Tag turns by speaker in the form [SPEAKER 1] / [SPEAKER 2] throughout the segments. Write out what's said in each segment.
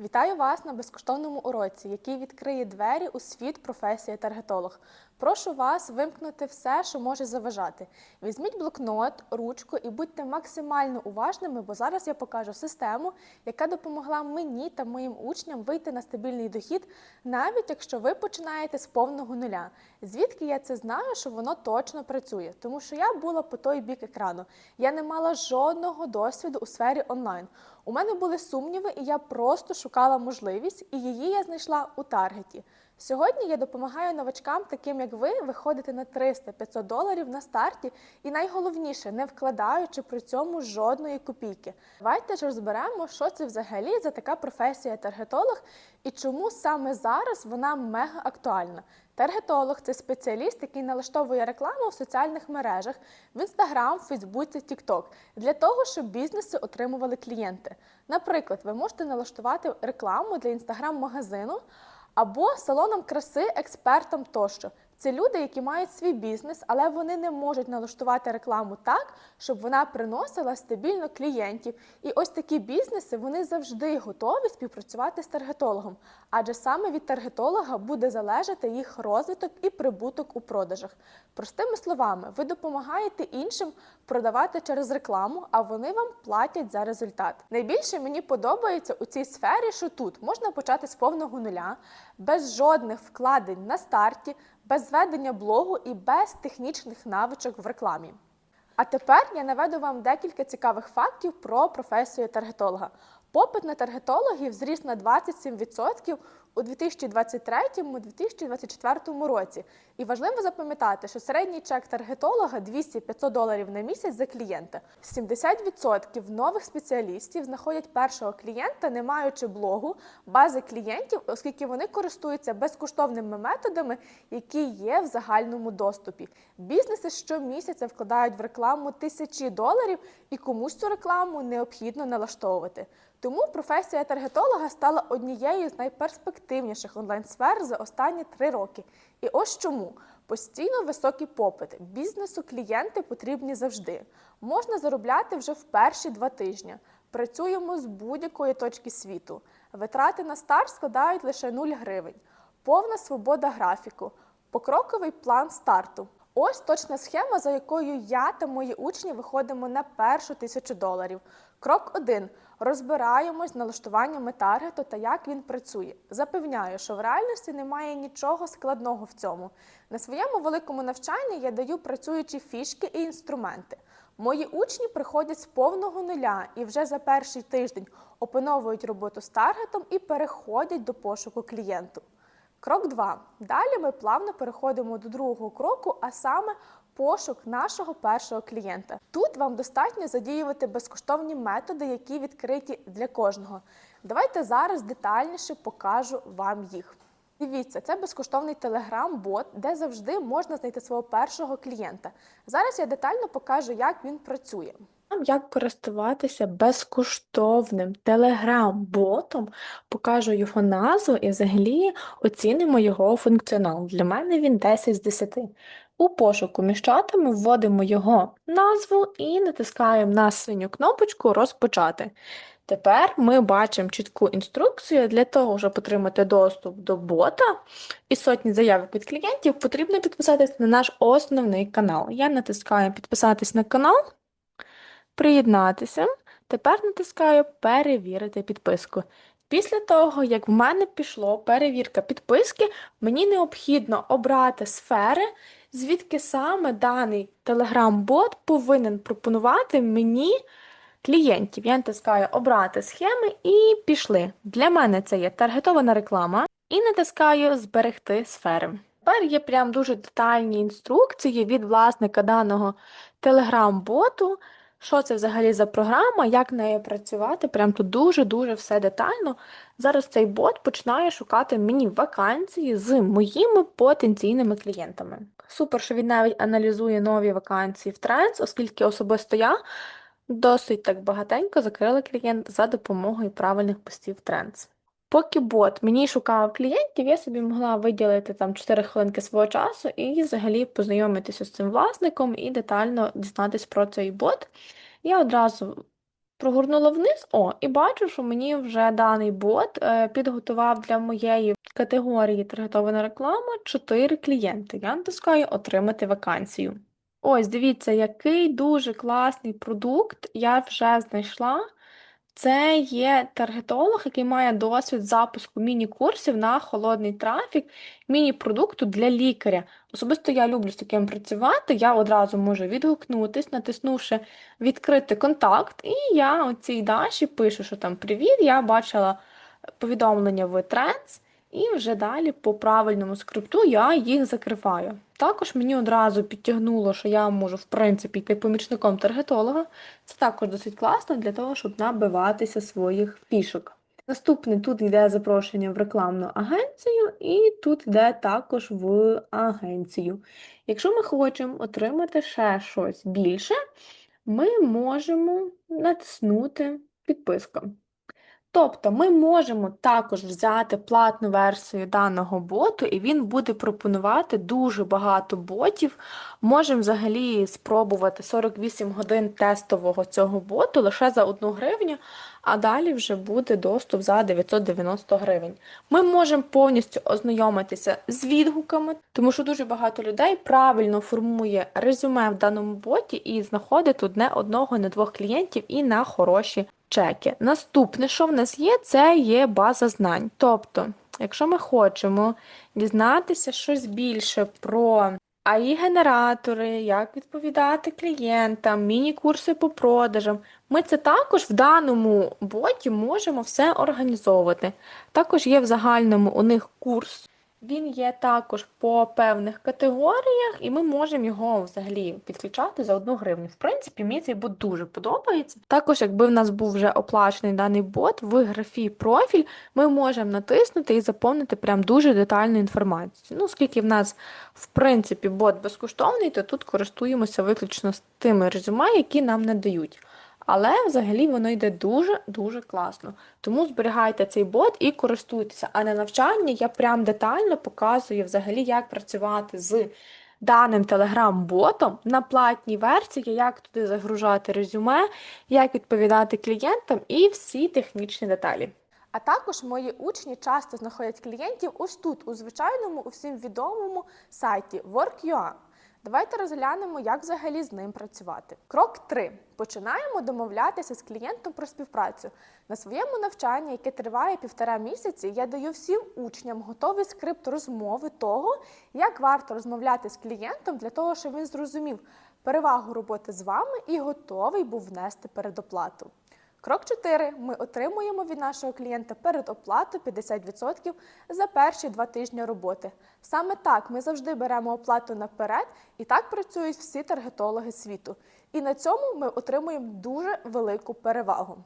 [SPEAKER 1] Вітаю вас на безкоштовному уроці, який відкриє двері у світ професії таргетолог. Прошу вас вимкнути все, що може заважати. Візьміть блокнот, ручку і будьте максимально уважними, бо зараз я покажу систему, яка допомогла мені та моїм учням вийти на стабільний дохід, навіть якщо ви починаєте з повного нуля. Звідки я це знаю, що воно точно працює? Тому що я була по той бік екрану. Я не мала жодного досвіду у сфері онлайн. У мене були сумніви, і я просто шукала можливість, і її я знайшла у таргеті. Сьогодні я допомагаю новачкам, таким як ви, виходити на 300-500 доларів на старті, і найголовніше, не вкладаючи при цьому жодної копійки. Давайте ж розберемо, що це взагалі за така професія таргетолог і чому саме зараз вона мега актуальна. Таргетолог це спеціаліст, який налаштовує рекламу в соціальних мережах в Instagram, Фейсбуці, TikTok, для того, щоб бізнеси отримували клієнти. Наприклад, ви можете налаштувати рекламу для інстаграм-магазину або салоном краси, експертом тощо. Це люди, які мають свій бізнес, але вони не можуть налаштувати рекламу так, щоб вона приносила стабільно клієнтів. І ось такі бізнеси вони завжди готові співпрацювати з таргетологом, адже саме від таргетолога буде залежати їх розвиток і прибуток у продажах. Простими словами, ви допомагаєте іншим продавати через рекламу, а вони вам платять за результат. Найбільше мені подобається у цій сфері, що тут можна почати з повного нуля, без жодних вкладень на старті, без ведення блогу і без технічних навичок в рекламі. А тепер я наведу вам декілька цікавих фактів про професію таргетолога. Попит на таргетологів зріс на 27% у 2023-2024 році. І важливо запам'ятати, що середній чек таргетолога 200-500 доларів на місяць за клієнта. 70% нових спеціалістів знаходять першого клієнта, не маючи блогу, бази клієнтів, оскільки вони користуються безкоштовними методами, які є в загальному доступі. Бізнеси щомісяця вкладають в рекламу тисячі доларів, і комусь цю рекламу необхідно налаштовувати. Тому професія таргетолога стала однією з найперспективніших онлайн-сфер за останні три роки. І ось чому постійно високий попит. Бізнесу клієнти потрібні завжди. Можна заробляти вже в перші два тижні. Працюємо з будь-якої точки світу. Витрати на старт складають лише 0 гривень, повна свобода графіку, покроковий план старту. Ось точна схема, за якою я та мої учні виходимо на першу тисячу доларів. Крок 1. Розбираємось з налаштуваннями таргету та як він працює. Запевняю, що в реальності немає нічого складного в цьому. На своєму великому навчанні я даю працюючі фішки і інструменти. Мої учні приходять з повного нуля і вже за перший тиждень опановують роботу з таргетом і переходять до пошуку клієнту. Крок 2. Далі ми плавно переходимо до другого кроку, а саме пошук нашого першого клієнта. Тут вам достатньо задіювати безкоштовні методи, які відкриті для кожного. Давайте зараз детальніше покажу вам їх. Дивіться, це безкоштовний телеграм-бот, де завжди можна знайти свого першого клієнта. Зараз я детально покажу, як він працює.
[SPEAKER 2] Як користуватися безкоштовним телеграм-ботом, покажу його назву і взагалі оцінимо його функціонал. Для мене він 10 з 10. У пошуку між чатами вводимо його назву і натискаємо на синю кнопочку Розпочати. Тепер ми бачимо чітку інструкцію для того, щоб отримати доступ до бота і сотні заявок від клієнтів, потрібно підписатися на наш основний канал. Я натискаю Підписатись на канал приєднатися. Тепер натискаю Перевірити підписку. Після того, як в мене пішло перевірка підписки, мені необхідно обрати сфери, звідки саме даний Telegram-бот повинен пропонувати мені клієнтів. Я натискаю Обрати схеми і пішли. Для мене це є таргетована реклама. І натискаю Зберегти сфери. Тепер є прям дуже детальні інструкції від власника даного Telegram-боту. Що це взагалі за програма, як нею працювати? Прям тут дуже-дуже все детально. Зараз цей бот починає шукати мені вакансії з моїми потенційними клієнтами. Супер, що він навіть аналізує нові вакансії в Trends, оскільки особисто я досить так багатенько закрила клієнт за допомогою правильних постів Trends. Поки бот мені шукав клієнтів, я собі могла виділити там 4 хвилинки свого часу і взагалі познайомитися з цим власником і детально дізнатися про цей бот. Я одразу Прогорнула вниз, о, і бачу, що мені вже даний бот е, підготував для моєї категорії таргетована реклама 4 клієнти. Я натискаю отримати вакансію. Ось, дивіться, який дуже класний продукт я вже знайшла. Це є таргетолог, який має досвід запуску міні-курсів на холодний трафік, міні-продукту для лікаря. Особисто я люблю з таким працювати. Я одразу можу відгукнутись, натиснувши відкрити контакт, і я оцій Даші пишу, що там привіт, я бачила повідомлення в Trends, і вже далі по правильному скрипту я їх закриваю. Також мені одразу підтягнуло, що я можу, в принципі, йти помічником таргетолога. Це також досить класно для того, щоб набиватися своїх фішок. Наступний тут йде запрошення в рекламну агенцію, і тут йде також в агенцію. Якщо ми хочемо отримати ще щось більше, ми можемо натиснути підписка. Тобто ми можемо також взяти платну версію даного боту, і він буде пропонувати дуже багато ботів. Можемо взагалі спробувати 48 годин тестового цього боту лише за 1 гривню, а далі вже буде доступ за 990 гривень. Ми можемо повністю ознайомитися з відгуками, тому що дуже багато людей правильно формує резюме в даному боті і знаходить тут не одного, не двох клієнтів і на хороші чеки. Наступне, що в нас є, це є база знань. Тобто, якщо ми хочемо дізнатися щось більше про АІ-генератори, як відповідати клієнтам, міні-курси по продажам, ми це також в даному боті можемо все організовувати. Також є в загальному у них курс. Він є також по певних категоріях, і ми можемо його взагалі підключати за одну гривню. В принципі, мені цей бот дуже подобається. Також, якби в нас був вже оплачений даний бот, в графі профіль ми можемо натиснути і заповнити прям дуже детальну інформацію. Ну, оскільки в нас, в принципі, бот безкоштовний, то тут користуємося виключно з тими резюме, які нам надають. Але взагалі воно йде дуже-дуже класно. Тому зберігайте цей бот і користуйтеся. А на навчанні я прям детально показую взагалі, як працювати з даним телеграм-ботом на платній версії, як туди загружати резюме, як відповідати клієнтам і всі технічні деталі.
[SPEAKER 1] А також мої учні часто знаходять клієнтів ось тут, у звичайному, усім відомому сайті Work.ua. Давайте розглянемо, як взагалі з ним працювати. Крок 3. Починаємо домовлятися з клієнтом про співпрацю. На своєму навчанні, яке триває півтора місяці, я даю всім учням готовий скрипт розмови того, як варто розмовляти з клієнтом для того, щоб він зрозумів перевагу роботи з вами і готовий був внести передоплату. Крок 4. Ми отримуємо від нашого клієнта передоплату 50% за перші два тижні роботи. Саме так ми завжди беремо оплату наперед, і так працюють всі таргетологи світу. І на цьому ми отримуємо дуже велику перевагу.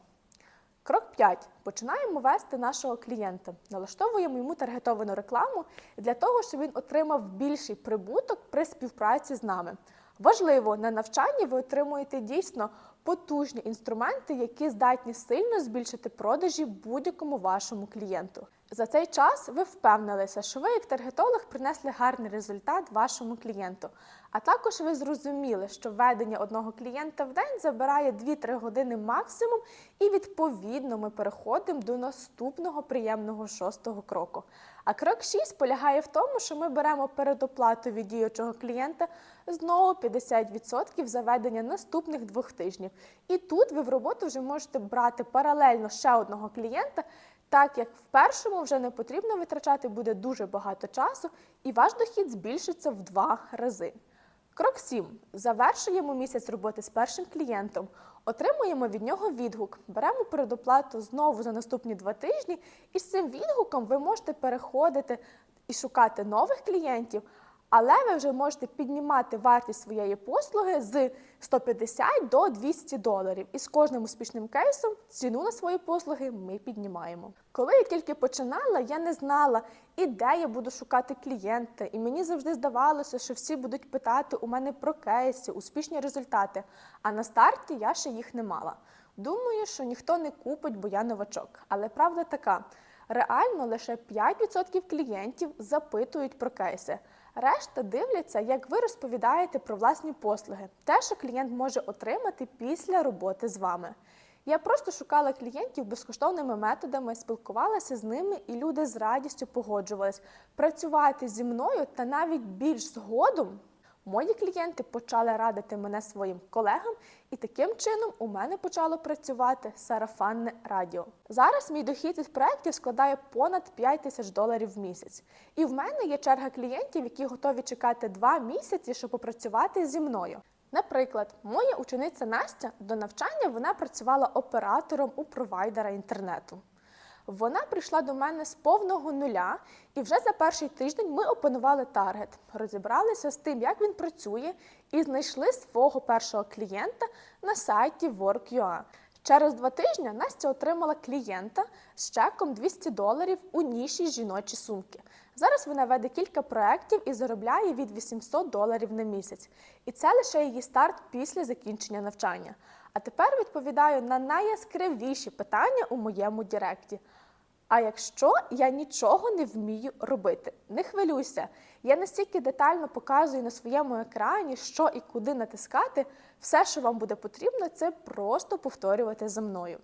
[SPEAKER 1] Крок 5. Починаємо вести нашого клієнта. Налаштовуємо йому таргетовану рекламу для того, щоб він отримав більший прибуток при співпраці з нами. Важливо, на навчанні ви отримуєте дійсно потужні інструменти, які здатні сильно збільшити продажі будь-якому вашому клієнту. За цей час ви впевнилися, що ви, як таргетолог, принесли гарний результат вашому клієнту. А також ви зрозуміли, що введення одного клієнта в день забирає 2-3 години максимум, і відповідно ми переходимо до наступного приємного шостого кроку. А крок 6 полягає в тому, що ми беремо передоплату від діючого клієнта знову 50% за ведення наступних двох тижнів. І тут ви в роботу вже можете брати паралельно ще одного клієнта, так як в першому вже не потрібно витрачати буде дуже багато часу, і ваш дохід збільшиться в два рази. Крок 7. Завершуємо місяць роботи з першим клієнтом, отримуємо від нього відгук, беремо передоплату знову за наступні два тижні, і з цим відгуком ви можете переходити і шукати нових клієнтів, але ви вже можете піднімати вартість своєї послуги з 150 до 200 доларів. І з кожним успішним кейсом ціну на свої послуги ми піднімаємо. Коли я тільки починала, я не знала, і де я буду шукати клієнта. І мені завжди здавалося, що всі будуть питати у мене про кейси, успішні результати. А на старті я ще їх не мала. Думаю, що ніхто не купить, бо я новачок. Але правда така: реально лише 5% клієнтів запитують про кейси. Решта дивляться, як ви розповідаєте про власні послуги, те, що клієнт може отримати після роботи з вами. Я просто шукала клієнтів безкоштовними методами, спілкувалася з ними, і люди з радістю погоджувались працювати зі мною та навіть більш згодом. Мої клієнти почали радити мене своїм колегам, і таким чином у мене почало працювати сарафанне радіо. Зараз мій дохід від проєктів складає понад 5 тисяч доларів в місяць. І в мене є черга клієнтів, які готові чекати два місяці, щоб попрацювати зі мною. Наприклад, моя учениця Настя до навчання вона працювала оператором у провайдера інтернету. Вона прийшла до мене з повного нуля, і вже за перший тиждень ми опанували таргет, розібралися з тим, як він працює, і знайшли свого першого клієнта на сайті Work.ua. Через два тижні Настя отримала клієнта з чеком 200 доларів у ніші жіночі сумки. Зараз вона веде кілька проєктів і заробляє від 800 доларів на місяць. І це лише її старт після закінчення навчання. А тепер відповідаю на найяскравіші питання у моєму Діректі. А якщо я нічого не вмію робити, не хвилюйся. Я настільки детально показую на своєму екрані, що і куди натискати, все, що вам буде потрібно, це просто повторювати за мною.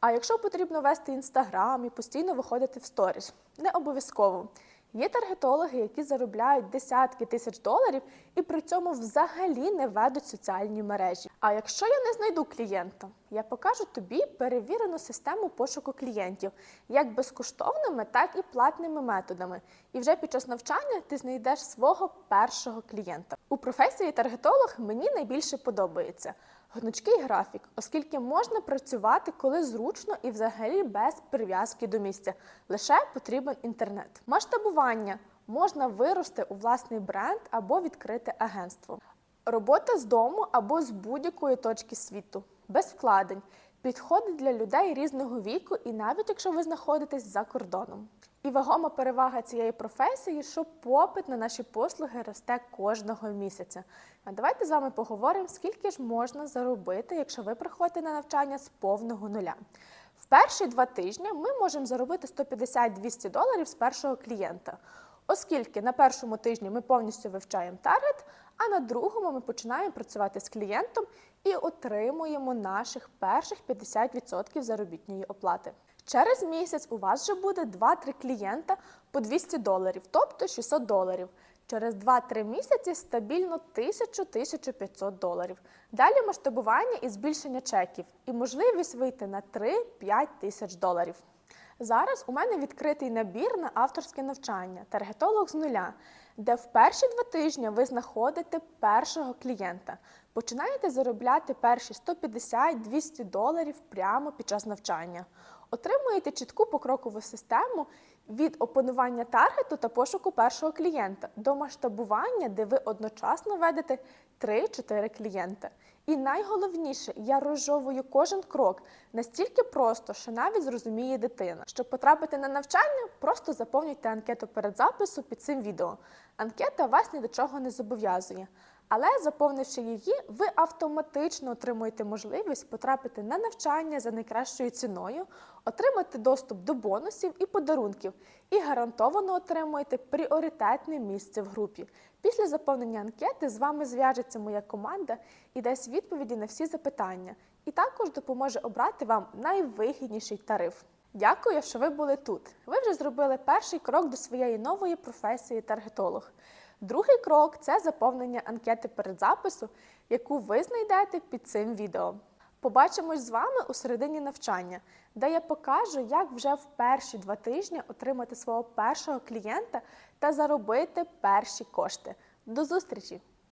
[SPEAKER 1] А якщо потрібно вести інстаграм і постійно виходити в сторіс, не обов'язково. Є таргетологи, які заробляють десятки тисяч доларів і при цьому взагалі не ведуть соціальні мережі. А якщо я не знайду клієнта, я покажу тобі перевірену систему пошуку клієнтів, як безкоштовними, так і платними методами. І вже під час навчання ти знайдеш свого першого клієнта. У професії таргетолог мені найбільше подобається. Гнучкий графік, оскільки можна працювати коли зручно і взагалі без прив'язки до місця. Лише потрібен інтернет. Масштабування можна вирости у власний бренд або відкрити агентство. Робота з дому або з будь-якої точки світу, без вкладень, підходить для людей різного віку, і навіть якщо ви знаходитесь за кордоном. І вагома перевага цієї професії, що попит на наші послуги росте кожного місяця. А давайте з вами поговоримо, скільки ж можна заробити, якщо ви приходите на навчання з повного нуля. В перші два тижні ми можемо заробити 150-200 доларів з першого клієнта. Оскільки на першому тижні ми повністю вивчаємо таргет, а на другому ми починаємо працювати з клієнтом і отримуємо наших перших 50% заробітної оплати. Через місяць у вас вже буде 2-3 клієнта по 200 доларів, тобто 600 доларів. Через 2-3 місяці стабільно 1000-1500 доларів. Далі масштабування і збільшення чеків і можливість вийти на 3-5 тисяч доларів. Зараз у мене відкритий набір на авторське навчання таргетолог з нуля, де в перші два тижні ви знаходите першого клієнта. Починаєте заробляти перші 150-200 доларів прямо під час навчання. Отримуєте чітку покрокову систему від опанування таргету та пошуку першого клієнта до масштабування, де ви одночасно ведете 3-4 клієнта. І найголовніше, я розжовую кожен крок настільки просто, що навіть зрозуміє дитина. Щоб потрапити на навчання, просто заповнюйте анкету перед запису під цим відео. Анкета вас ні до чого не зобов'язує. Але заповнивши її, ви автоматично отримуєте можливість потрапити на навчання за найкращою ціною, отримати доступ до бонусів і подарунків і гарантовано отримуєте пріоритетне місце в групі. Після заповнення анкети з вами зв'яжеться моя команда і дасть відповіді на всі запитання, і також допоможе обрати вам найвигідніший тариф. Дякую, що ви були тут. Ви вже зробили перший крок до своєї нової професії таргетолог. Другий крок це заповнення анкети передзапису, яку ви знайдете під цим відео. Побачимось з вами у середині навчання, де я покажу, як вже в перші два тижні отримати свого першого клієнта та заробити перші кошти. До зустрічі!